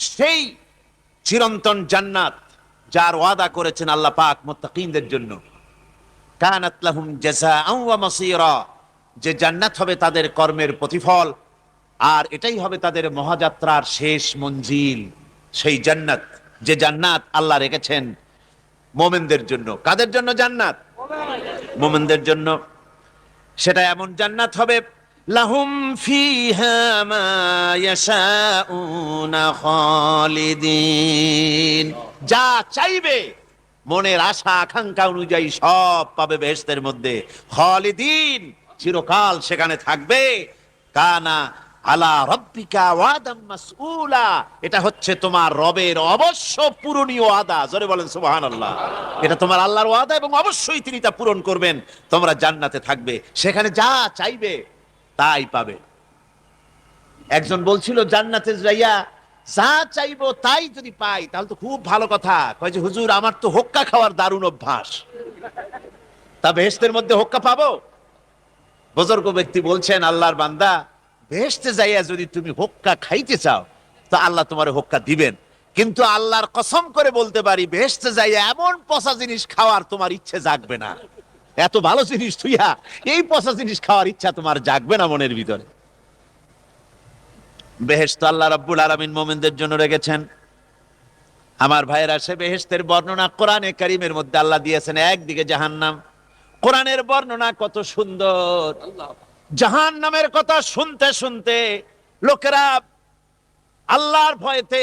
সেই চিরন্তন জান্নাত যার ওয়াদা করেছেন আল্লাহ পাক মুত্তাকিনদের জন্য। কানাত লাহুম জাযাআন ওয়া মাসীরা। যে জান্নাত হবে তাদের কর্মের প্রতিফল আর এটাই হবে তাদের মহাযাত্রার শেষ মঞ্জিল সেই জান্নাত যে জান্নাত আল্লাহ রেখেছেন মোমেনদের জন্য। কাদের জন্য জান্নাত? মোমেনদের জন্য। সেটা এমন জান্নাত হবে লাহুম ফিহা মা ইয়াশাউনা খালিদিন। যা চাইবে, মনের আশা, আকাঙ্ক্ষা অনুযায়ী সব পাবে বেহেশতের মধ্যে। খালিদিন চিরকাল সেখানে থাকবে। কানা আলা রব্বিকা ওয়াদাম মাসউলা। এটা হচ্ছে তোমার রবের অবশ্য পূরণীয় ওয়াদা। জোরে বলেন সুবহানাল্লাহ। এটা তোমার আল্লাহর ওয়াদা এবং অবশ্যই তিনি তা পূরণ করবেন। তোমরা জান্নাতে থাকবে। সেখানে যা চাইবে তাই পাবে। একজন বলছিল জান্নাতে যাইয়া যা চাইব তাই যদি পাই, তাহলে তো খুব ভালো কথা। কয় যে, হুজুর, আমার তো হোক্কা খাওয়ার দারুণ অভ্যাস। তা বেহেশতের মধ্যে হোক্কা পাবো? বুজুর্গ ব্যক্তি বলছেন, আল্লাহর বান্দা, বেহেশতে যাইয়া যদি তুমি হোক্কা খাইতে চাও, তো আল্লাহ তোমার হোক্কা দিবেন। কিন্তু আল্লাহর কসম করে বলতে পারি, বেহেশতে যাইয়া এমন পচা জিনিস খাওয়ার তোমার ইচ্ছে জাগবে না। এত ভালো জিনিস তুইয়া। এই পচা জিনিস খাওয়ার ইচ্ছা তোমার জাগবে না মনের ভিতরে। বেহেশত আল্লাহ রাব্বুল আলামিন মোমিনদের জন্য রেখেছেন। আমার ভাইয়েরা, সে বেহেশতের বর্ণনা কোরআনে কারিমের মধ্যে আল্লাহ দিয়েছেন, একদিকে জাহান্নাম। কোরআনের বর্ণনা কত সুন্দর। জাহান নামের কথা শুনতে শুনতে লোকেরা আল্লাহর ভয়েতে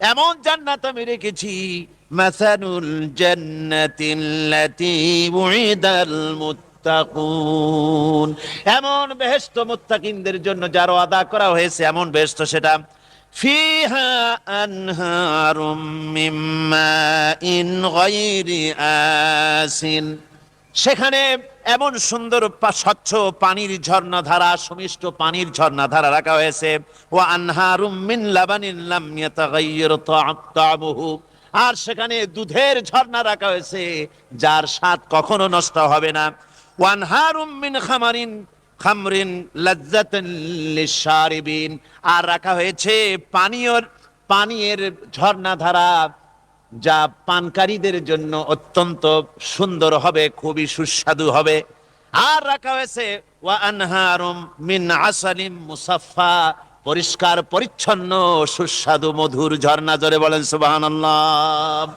এমন জান্নাত আমি রেখেছি মাসানুল জান্নাতিল্লাতি উইদাল মুত্তাকুন। এমন বেহেশত মুত্তাকিনদের জন্য যার আদা করা হয়েছে, এমন বেহেশত সেটা, ফিহা আনহারুম মিন মাইন গায়রি আসিন। সেখানে এমন সুন্দর স্বচ্ছ পানির ঝর্ণাধারা, সুমিষ্ট পানির ঝর্ণাধারা রাখা হয়েছে। ও লাবানিন আর সেখানে দুধের ঝর্ণা রাখা হয়েছে, যার স্বাদ কখনো নষ্ট হবে না। খামারিন, খামরিন আর রাখা হয়েছে পানীয় পানীয়ের ঝর্ণাধারা যা পানকারীদের জন্য অত্যন্ত সুন্দর হবে, খুবই সুস্বাদু হবে। আর রাখা হয়েছে, ওয়া মিন মুসাফফা, পরিষ্কার, পরিচ্ছন্ন, সুস্বাদু, মধুর ঝর্ণা, জরে বলেন সুবহানাল্লাহ।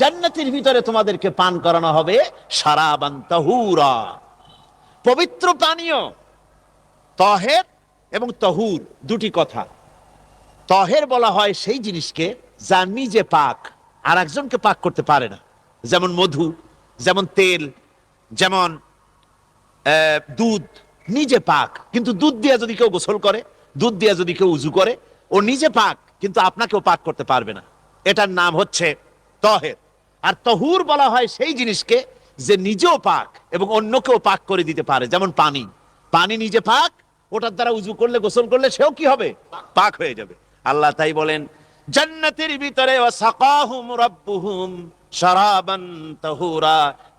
জান্নাতের ভিতরে তোমাদেরকে পান করানো হবে শারাবান পবিত্র পানীয়। তহের এবং তহুর দুটি কথা। তহের বলা হয় সেই জিনিসকে যা নিজে পাক, আর একজনকে পাক করতে পারে না। যেমন মধু, যেমন তেল, যেমন দুধ, নিজে পাক। কিন্তু দুধ দিয়ে যদি কেউ গোসল করে, দুধ দিয়ে যদি কেউ উজু করে, ও নিজে পাক, কিন্তু আপনাকেও পাক করতে পারবে না। এটার নাম হচ্ছে তহের। আর তহুর বলা হয় সেই জিনিসকে যে নিজেও পাক এবং অন্যকেও পাক করে দিতে পারে, যেমন পানি। পানি নিজে পাক ওটার দ্বারা উজু করলে, গোসল করলে সেও কি হবে? পাক হয়ে যাবে। আল্লাহ তাই বলেন, জান্নাতের ভিতরে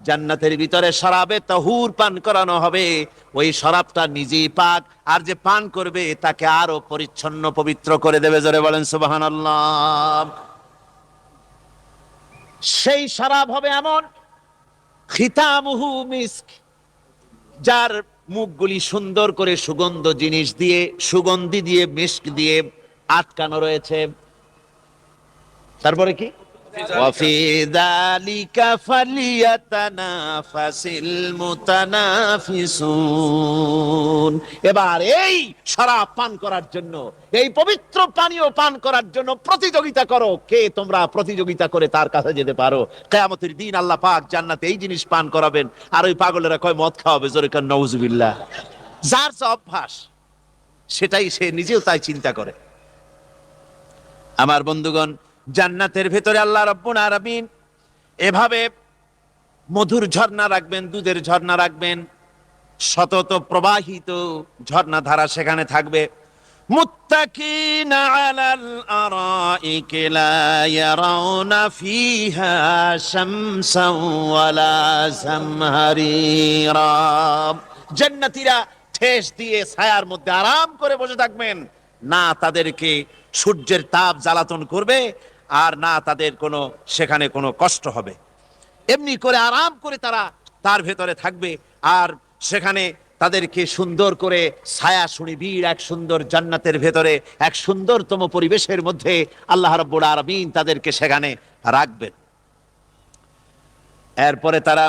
জান্নাতের ভিতরে শরাবে তাহুর পান করানো হবে। ওই শরাবটা নিজেই পাক, আর যে পান করবে তাকে আরও পরিচ্ছন্ন, পবিত্র করে দেবে। জোরে বলেন, সুবহানাল্লাহ। সেই শরাব হবে এমন, খিতামুহু মিস্ক, যার মুখগুলি সুন্দর করে সুগন্ধ জিনিস দিয়ে সুগন্ধি দিয়ে মিস্ক দিয়ে আটকানো রয়েছে। তারপরে কি? وفي ذلك فليتنافس المتنافسون এবার এই শরাব পান করার জন্য এই পবিত্র পানীয় পান করার জন্য প্রতিযোগিতা করো কে তোমরা প্রতিযোগিতা করে তার কাছে যেতে পারো কেয়ামতের দিন আল্লাহ পাক জান্নাতে এই জিনিস পান করাবেন আর ওই পাগলেরা কয় মদ খাওয়াবে জোরে কান নউজুবিল্লাহ যার যে অভ্যাস সেটাই সে নিজেও তাই চিন্তা করে আমার বন্ধুগণ জান্নাতের ভেতরে আল্লাহ রব্বুল আলামিন এভাবে মধুর ঝর্ণা রাখবেন, দুধের ঝর্ণা রাখবেন শতত প্রবাহিত ঝর্ণা ধারা সেখানে থাকবে। ফিহা ওয়ালা ঠেস দিয়ে ছায়ার মধ্যে আরাম করে বসে থাকবেন। না তাদেরকে সূর্যের তাপ জ্বালাতন করবে আর না তাদের কোনো, সেখানে কোনো কষ্ট হবে। এমনি করে আরাম করে তারা তার ভেতরে থাকবে, আর সেখানে তাদেরকে সুন্দর করে ছায়া সুনিবিড় এক সুন্দর জান্নাতের ভেতরে, এক সুন্দরতম পরিবেশের মধ্যে আল্লাহ রব্বুল আরবিন তাদেরকে সেখানে রাখবেন। এরপরে তারা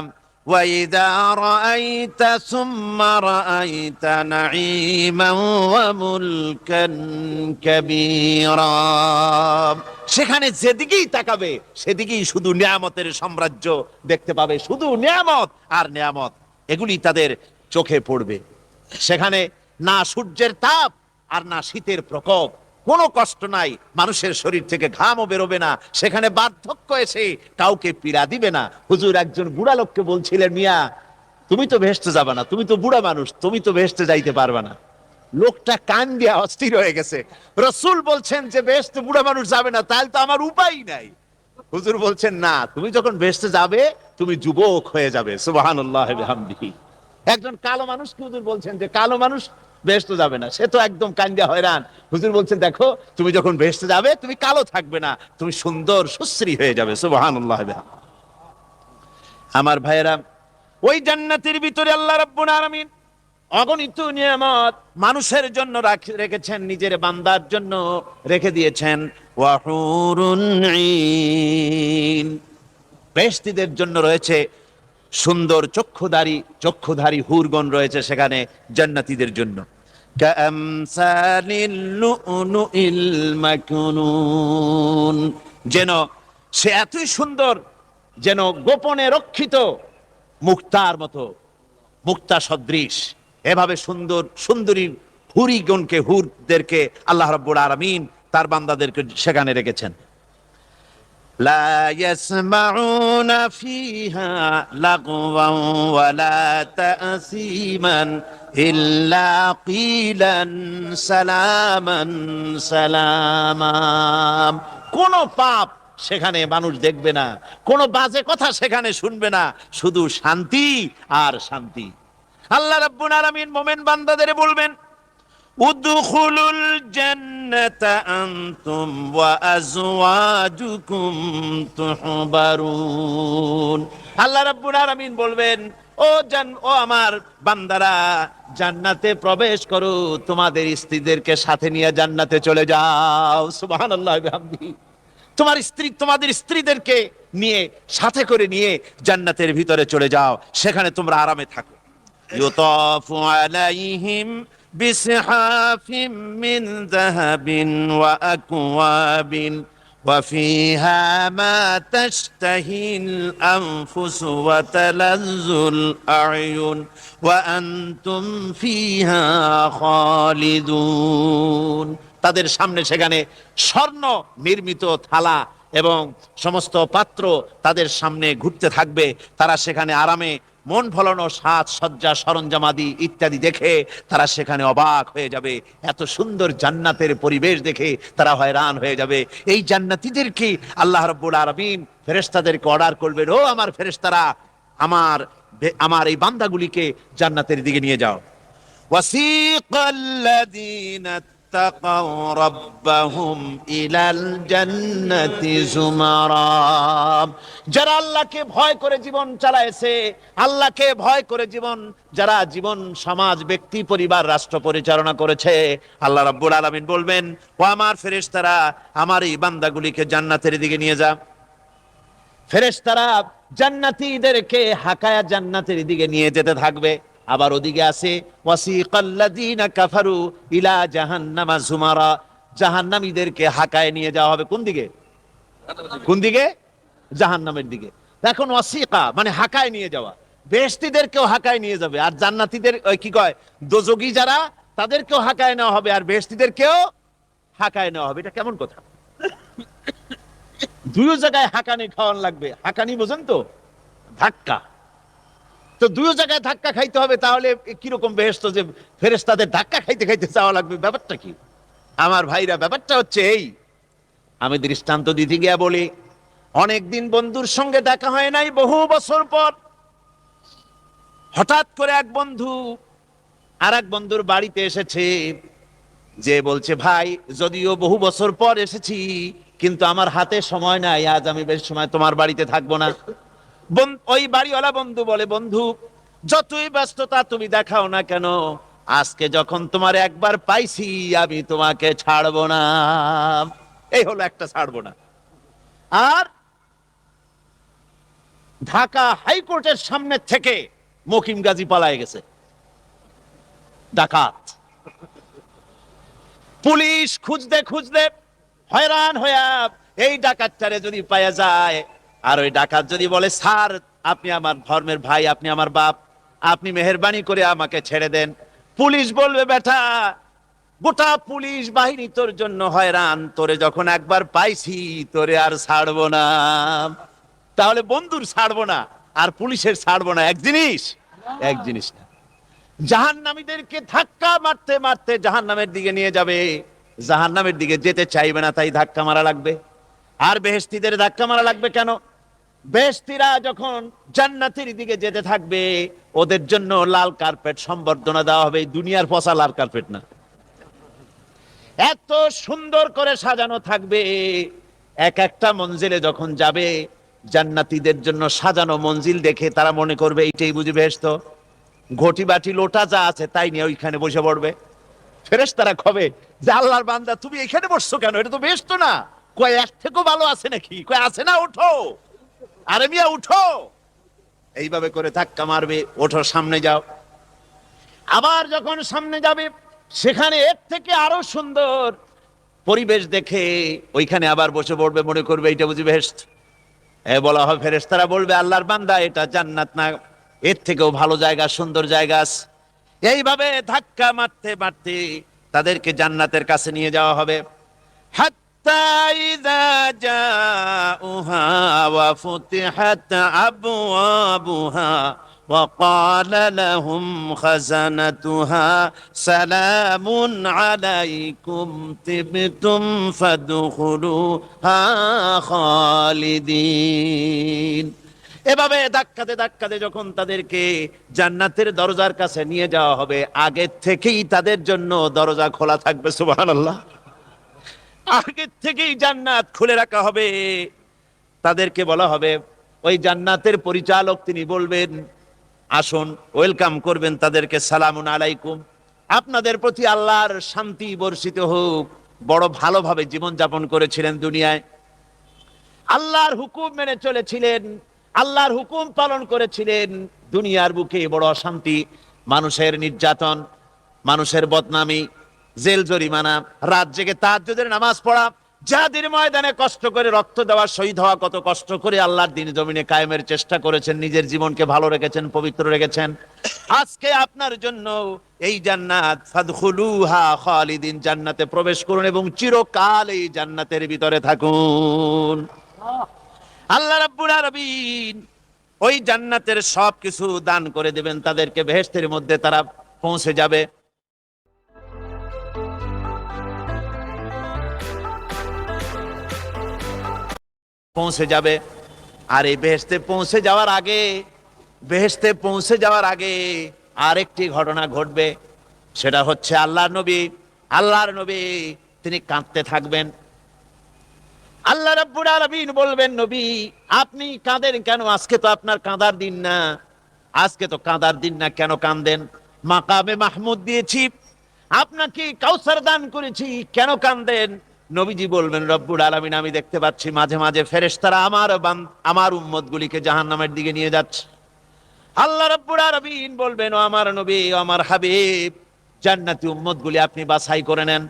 وَإِذَا رَأَيْتَ ثُمَّ رَأَيْتَ نَعِيمًا وَمُلْكًا كَبِيرًا সেখানে যেদিকেই তাকাবে সেদিকেই শুধু নিয়ামতের সাম্রাজ্য দেখতে পাবে শুধু নিয়ামত আর নিয়ামত এগুলি তাদের চোখে পড়বে সেখানে না সূর্যের তাপ আর না শীতের প্রকোপ কোনো কষ্ট নাই। মানুষের শরীর থেকে ঘামও বেরোবে না। সেখানে বার্ধক্য এসে কাউকে পীড়া দিবে না। হুজুর একজন বুড়া লোককে বলছিলেন, মিয়া, তুমি তো ভেস্তে যাবে না, তুমি তো বুড়া মানুষ, তুমি তো ভেস্তে যাইতে পারবে না। লোকটা কান দিয়া অস্থির হয়ে গেছে। রসুল বলছেন যে বেহেস্তে বুড়া মানুষ যাবে না তাহলে তো আমার উপায় নাই। হুজুর বলছেন, না, তুমি যখন বেহেস্তে যাবে, তুমি যুবক হয়ে যাবে। বিহামদিহি। একজন কালো মানুষ হুজুর বলছেন যে, কালো মানুষ বেহেস্ত যাবে না। সে তো একদম কান্দিয়া হয়রান। হুজুর বলছেন দেখো, তুমি যখন বেহেস্তে যাবে, তুমি কালো থাকবে না, তুমি সুন্দর, সুশ্রী হয়ে যাবে। সুবহানাল্লাহ। আমার ভাইয়েরা, ওই জান্নাতের ভিতরে আল্লাহ রাব্বুল আলামিন অগণিত নিয়ামত মানুষের জন্য রাখ- রেখেছেন, নিজের বান্দার জন্য রেখে দিয়েছেন। বেহেশতীদের জন্য রয়েছে সুন্দর চক্ষুধারী চক্ষুধারী হুরগণ রয়েছে সেখানে জান্নাতিদের জন্য। যেন সে এতই সুন্দর যেন গোপনে রক্ষিত মুক্তার মতো। মুক্তা সদৃশ। এভাবে সুন্দর, সুন্দরী হুরিগণকে, হুরদেরকে আল্লাহ রব্বুর আরামিন তার বান্দাদেরকে সেখানে রেখেছেন। لا يسمعون فيها لغوا ولا تأثيما إلا قيلا سلاما سلاما কোন পাপ সেখানে মানুষ দেখবে না কোন বাজে কথা সেখানে শুনবে না শুধু শান্তি আর শান্তি আল্লাহ রাব্বুল আলামিন মোমেন বান্দাদের বলবেন ادخلوا الجنة أنتم وأزواجكم تحبرون আল্লাহ রাব্বুল আলামিন বলবেন ও জান ও আমার বান্দারা জান্নাতে প্রবেশ করো তোমাদের স্ত্রীদেরকে সাথে নিয়ে জান্নাতে চলে যাও সুবহানাল্লাহ বিহামদিহি তোমার স্ত্রী তোমাদের স্ত্রীদেরকে নিয়ে সাথে করে নিয়ে জান্নাতের ভিতরে চলে যাও সেখানে তোমরা আরামে থাকো يطاف عليهم بسحاف من ذهب وأكواب وفيها ما تشتهي الأنفس وتلذ الأعين وأنتم فيها خالدون তাদের সামনে সেখানে স্বর্ণ নির্মিত থালা এবং সমস্ত পাত্র তাদের সামনে ঘুরতে থাকবে তারা সেখানে আরামে মন ভলানো সাজ, সজ্জা, সরঞ্জামাদি ইত্যাদি দেখে তারা সেখানে অবাক হয়ে যাবে। এত সুন্দর জান্নাতের পরিবেশ দেখে তারা হয়রান হয়ে যাবে। এই জান্নাতিদেরকে আল্লাহ রব্বুল আরবিন ফেরেস্তাদেরকে অর্ডার করবেন, ও আমার ফেরেস্তারা আমার আমার এই বান্দাগুলিকে জান্নাতের দিকে নিয়ে যাও। ওয়াসিকাল্লাযীনা اتقوا ربهم إلى الجنة زمرا যারা আল্লাহকে ভয় করে জীবন চালাইছে আল্লাহকে ভয় করে জীবন যারা জীবন সমাজ ব্যক্তি পরিবার রাষ্ট্র পরিচালনা করেছে আল্লাহ রাব্বুল আলামিন বলবেন ও আমার ফেরেশতারা আমার এই বান্দাগুলিকে জান্নাতের দিকে নিয়ে যা ফেরেশতারা জান্নাতীদেরকে হাকায়া জান্নাতের দিকে নিয়ে যেতে থাকবে আবার ওদিকে আছে কাফারু ইলা জাহান্নামা জুমারা। জাহান্নামীদেরকে হাকায় নিয়ে যাওয়া হবে কোন দিকে? কোন দিকে? জাহান্নামের দিকে। এখন ওয়াসিকা মানে হাকায় নিয়ে যাওয়া। বেহেশতীদেরকেও হাকায় নিয়ে যাবে। আর জান্নাতীদের কি কয়, দোজগী যারা, তাদেরকেও হাকায় নেওয়া হবে। আর বেহস্তিদেরকেও হাকায় নেওয়া হবে। এটা কেমন কথা? দুই জায়গায় হাঁকানি খাওয়ান লাগবে। হাঁকানি বোঝেন তো? ধাক্কা। তো দুই জায়গায় ধাক্কা খাইতে হবে, তাহলে কীরকম বেহেস্ত যে ফেরেস্তাদের ধাক্কা খাইতে খাইতে যাওয়া লাগবে? ব্যাপারটা কি? আমার ভাইরা, ব্যাপারটা হচ্ছে এই। আমি দৃষ্টান্ত দিতে গিয়া বলি, অনেকদিন বন্ধুর সঙ্গে দেখা হয় নাই বহু বছর পর। হঠাৎ করে এক বন্ধু আর এক বন্ধুর বাড়িতে এসেছে, যে বলছে, ভাই, যদিও বহু বছর পর এসেছি, কিন্তু আমার হাতে সময় নাই, আজ আমি বেশ সময় তোমার বাড়িতে থাকব না। ওই বাড়িওয়ালা বন্ধু বলে, বন্ধু, যতই ব্যস্ততা তুমি দেখাও না কেন, আজকে যখন তোমার একবার পাইছি, আমি তোমাকে ছাড়বো না। এই হলো একটা ছাড়বো না। আর ঢাকা হাইকোর্টের সামনে থেকে মকিম গাজী পালায় গেছে। ডাকাত। পুলিশ খুঁজতে খুঁজতে হয়রান হইয়া এই ডাকাতটারে যদি পাওয়া যায় আর ওই ডাকাত যদি বলে, স্যার, আপনি আমার ধর্মের ভাই, আপনি আমার বাপ, আপনি মেহরবানি করে আমাকে ছেড়ে দেন। পুলিশ বলবে, বেটা, গোটা পুলিশ বাহিনী তোর জন্য হয়রান। তোরে যখন একবার পাইছি, তোরে আর ছাড়বো না। তাহলে বন্ধুর ছাড়বো না, আর পুলিশের ছাড়বো না। এক জিনিস এক জিনিস না। জাহান্নামীদেরকে ধাক্কা মারতে মারতে জাহান্নামের দিকে নিয়ে যাবে। জাহান্নামের দিকে যেতে চাইবে না, তাই ধাক্কা মারা লাগবে। আর বেহেস্তিদের ধাক্কা মারা লাগবে কেন? বেহেস্তিরা যখন জান্নাতের দিকে যেতে থাকবে, ওদের জন্য লাল কার্পেট সম্বর্ধনা দেওয়া হবে। দুনিয়ার পচা লাল কার্পেট না। এত সুন্দর করে সাজানো থাকবে। এক একটা মঞ্জিলে যখন যাবে, জান্নাতিদের জন্য সাজানো মঞ্জিল দেখে তারা মনে করবে, এইটাই বুঝি বেহেস্ত ঘটি বাটি লোটা যা আছে তাই নিয়ে ওইখানে বসে পড়বে। ফেরেস তারা কবে যে আল্লাহর বান্দা, তুমি এখানে বসছো কেন? এটা তো বেশ তো না। কয় এক থেকেও ভালো আছে নাকি? কয়, আছে না উঠো আরে মিয়া, উঠো। এইভাবে করে ধাক্কা মারবে, ওঠো, সামনে যাও। আবার যখন সামনে যাবে, সেখানে এর থেকে আরও সুন্দর পরিবেশ দেখে ওইখানে আবার বসে পড়বে, মনে করবে এইটা বুঝি এ বলা হয় ফেরেশতারা বলবে, আল্লাহর বান্দা, এটা জান্নাত না। এর থেকেও ভালো জায়গা, সুন্দর জায়গা এইভাবে ধাক্কা মারতে মারতে তাদেরকে জান্নাতের কাছে নিয়ে যাওয়া হবে। হাত্তা ইযা জাউহা ওয়া ফুতিহাত আবওয়াবুহা وقال لهم خزنتها سلام عليكم طبتم فادخلوها خالدين এভাবে ধাক্কাতে ধাক্কাতে যখন তাদেরকে জান্নাতের দরজার কাছে নিয়ে যাওয়া হবে আগের থেকেই তাদের জন্য দরজা খোলা থাকবে সুবহানাল্লাহ আগের থেকেই জান্নাত খুলে রাখা হবে। তাদেরকে বলা হবে, ওই জান্নাতের পরিচালক তিনি বলবেন, আসুন, ওয়েলকাম করবেন তাদেরকে, সালামুন আলাইকুম। আপনাদের প্রতি আল্লাহর শান্তি বর্ষিত হোক। বড় ভালোভাবে জীবন যাপন করেছিলেন দুনিয়ায়। আল্লাহর হুকুম মেনে চলেছিলেন, আল্লাহর হুকুম পালন করেছিলেন। দুনিয়ার বুকে বড় অশান্তি, মানুষের নির্যাতন, মানুষের বদনামি জেল, জরিমানা, রাত জেগে তাহাজ্জুদের নামাজ পড়া, যাদের ময়দানে কষ্ট করে রক্ত দেওয়া শহীদ হওয়া কত কষ্ট করে আল্লাহর দিন জমিনে কায়েমের চেষ্টা করেছেন, নিজের জীবনকে ভালো রেখেছেন, পবিত্র রেখেছেন। আজকে আপনার জন্য এই জান্নাত, ফাদখুলুহা জান্নাতে প্রবেশ করুন এবং চিরকাল এই জান্নাতের ভিতরে থাকুন। আল্লাহ রাব্বুল আলামিন ওই জান্নাতের সব কিছু দান করে দেবেন, তাদেরকে বেহেশতের মধ্যে তারা পৌঁছে যাবে। পৌঁছে যাবে। আর এই বেহেশতে পৌঁছে যাওয়ার আগে, বেহেশতে পৌঁছে যাওয়ার আগে আরেকটি ঘটনা ঘটবে। সেটা হচ্ছে আল্লাহর নবী আল্লাহর নবী তিনি কাঁদতে থাকবেন। আল্লাহ রাব্বুল বলবেন, নবী, আপনি কাঁদেন কেন? আজকে তো আপনার কাঁদার দিন না। আজকে তো কাঁদার দিন না, কেন কাঁদেন? মাকামে মাহমুদ দিয়েছি। আপনাকে কাউসার দান করেছি, কেন কাঁদেন? নবীজি বলবেন, রব্বুল আলামিন, আমি দেখতে পাচ্ছি মাঝে মাঝে ফেরেশতারা আমার আমার উম্মত গুলিকে জাহান্নামের দিকে নিয়ে যাচ্ছে। আল্লাহ রাব্বুল আলামিন বলবেন, ও আমার নবী, ও আমার হাবিব, জান্নাতি উম্মত গুলি আপনি বাছাই করে নেন।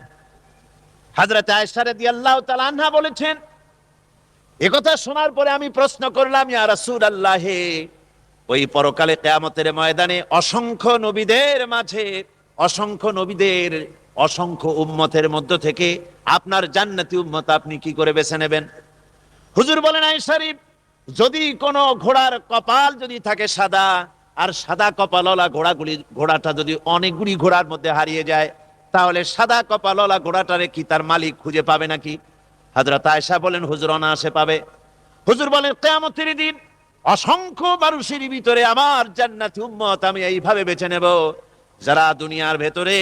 হাজরত আয়েশা রাদিয়াল্লাহু তাআলা আনহা বলেছেন একথা শোনার পরে আমি প্রশ্ন করলাম, ইয়া রাসূলুল্লাহ, ওই পরকালে কিয়ামতের ময়দানে অসংখ্য নবীদের মাঝে, অসংখ্য নবীদের অসংখ্য উম্মতের মধ্য থেকে আপনার জান্নাতি উম্মত আপনি কি করে বেছে নেবেন? হুজুর বলেন আই শরীফ, যদি কোনো ঘোড়ার কপাল যদি থাকে সাদা, আর সাদা কপালওয়ালা ঘোড়াগুলি, ঘোড়াটা যদি অনেকগুলি ঘোড়ার মধ্যে হারিয়ে যায়, তাহলে সাদা কপালওয়ালা ঘোড়াটারে কি তার মালিক খুঁজে পাবে নাকি? হাজরত আয়সা বলেন, হুজুর অনায়াসে পাবে। হুজুর বলেন, কেয়ামতের দিন অসংখ্য মানুষের ভিতরে আমার জান্নাতি উম্মত আমি এইভাবে বেছে নেব, যারা দুনিয়ার ভেতরে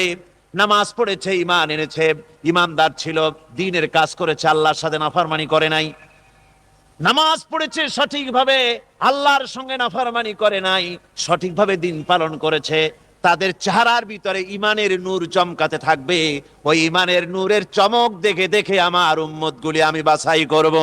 নামাজ পড়েছে, ইমান এনেছে, ইমানদার ছিল, দিনের কাজ করেছে, আল্লাহর সাথে নাফারমানি করে নাই। নামাজ পড়েছে, সঠিকভাবে আল্লাহর সঙ্গে নাফারমানি করে নাই, সঠিকভাবে দিন পালন করেছে। তাদের চেহারার ভিতরে ইমানের নূর চমকাতে থাকবে। ওই ইমানের নূরের চমক দেখে দেখে আমার উম্মত গুলি আমি বাছাই করব।